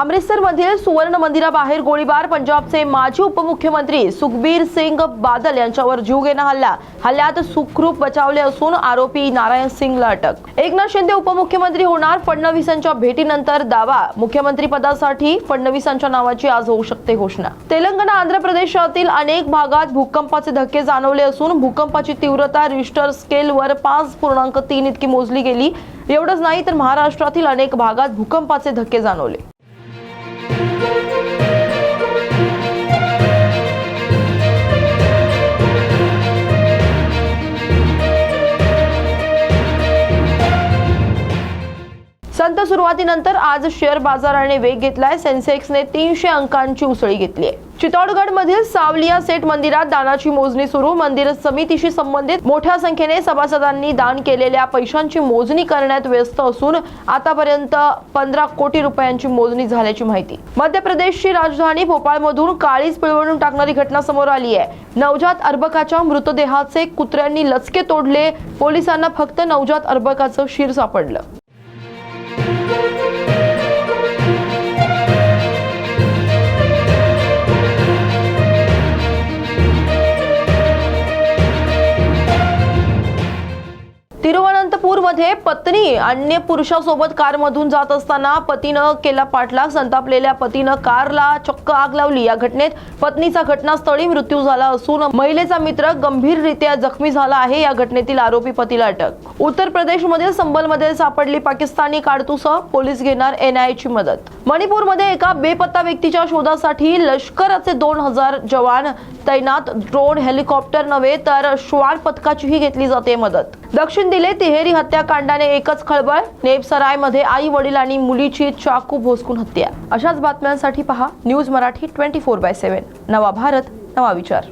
अमृतसरमधील सुवर्ण मंदिराबाहेर गोळीबार. पंजाबचे माजी उपमुख्यमंत्री सुखबीर सिंग बादल यांच्यावर जीवघेणा हल्ला. हल्ल्यात सुखरूप बचावले असून आरोपी नारायण सिंगला अटक एकनाथ शिंदे उपमुख्यमंत्री होणार. फडणवीसांच्या भेटीनंतर दावा. मुख्यमंत्री पदासाठी फडणवीसांच्या नावाची आज होऊ शकते घोषणा. तेलंगणा आंध्र प्रदेशातील अनेक भागात भूकंपाचे धक्के जाणवले असून भूकंपाची तीव्रता रिश्टर स्केलवर पाच पूर्णांक तीन इतकी मोजली गेली. एवढंच नाही तर महाराष्ट्रातील अनेक भागात भूकंपाचे धक्के जाणवले. Thank you. संत सुरुवातीनंतर आज शेअर बाजाराने वेग घेतलाय. सेन्सेक्सने तीनशे अंकांची उसळी घेतली आहे. चितौडगड मधील सावलिया सेठ मंदिरात दानाची मोजणी सुरू. मंदिर समितीशी संबंधित मोठ्या संख्येने सभासदांनी दान केलेल्या पैशांची मोजणी करण्यात व्यस्त असून आतापर्यंत पंधरा कोटी रुपयांची मोजणी झाल्याची माहिती. मध्य प्रदेशची राजधानी भोपाळमधून काळीच पिळवणून टाकणारी घटना समोर आली आहे. नवजात अर्भकाच्या मृतदेहाचे कुत्र्यांनी लचके तोडले. पोलिसांना फक्त नवजात अर्भकाचं शिर सापडलं. तिरुवनंतपूरमध्ये पत्नी अन्य पुरुषासोबत कारमधून जात असताना पतीनं केला पाठलाग संतापलेल्या पतीनं कारला चक्क आग लावली. या घटनेत पत्नीचा घटनास्थळी मृत्यू झाला असून महिलेचा मित्र गंभीररित्या जखमी झाला आहे. या घटनेतील आरोपी पतीला अटक. उत्तर प्रदेशमध्ये संबलमध्ये सापडली पाकिस्तानी काडतुस. पोलीस घेणार एनआयची मदत. मणिपूरमध्ये एका बेपत्ता व्यक्तीच्या शोधासाठी लष्कराचे दोन हजार जवान तैनात ड्रोन हेलिकॉप्टर नव्हे तर श्वान पथकाचीही घेतली जाते मदत. दक्षिण दिले तिहेरी हत्याकांडाने एकच खळबळ नेपसरायमध्ये आई वडील आणि मुलीची चाकू भोसकून हत्या. अशाच बातम्यांसाठी पहा news Marathi twenty four by seven. नवा भारत नवा विचार.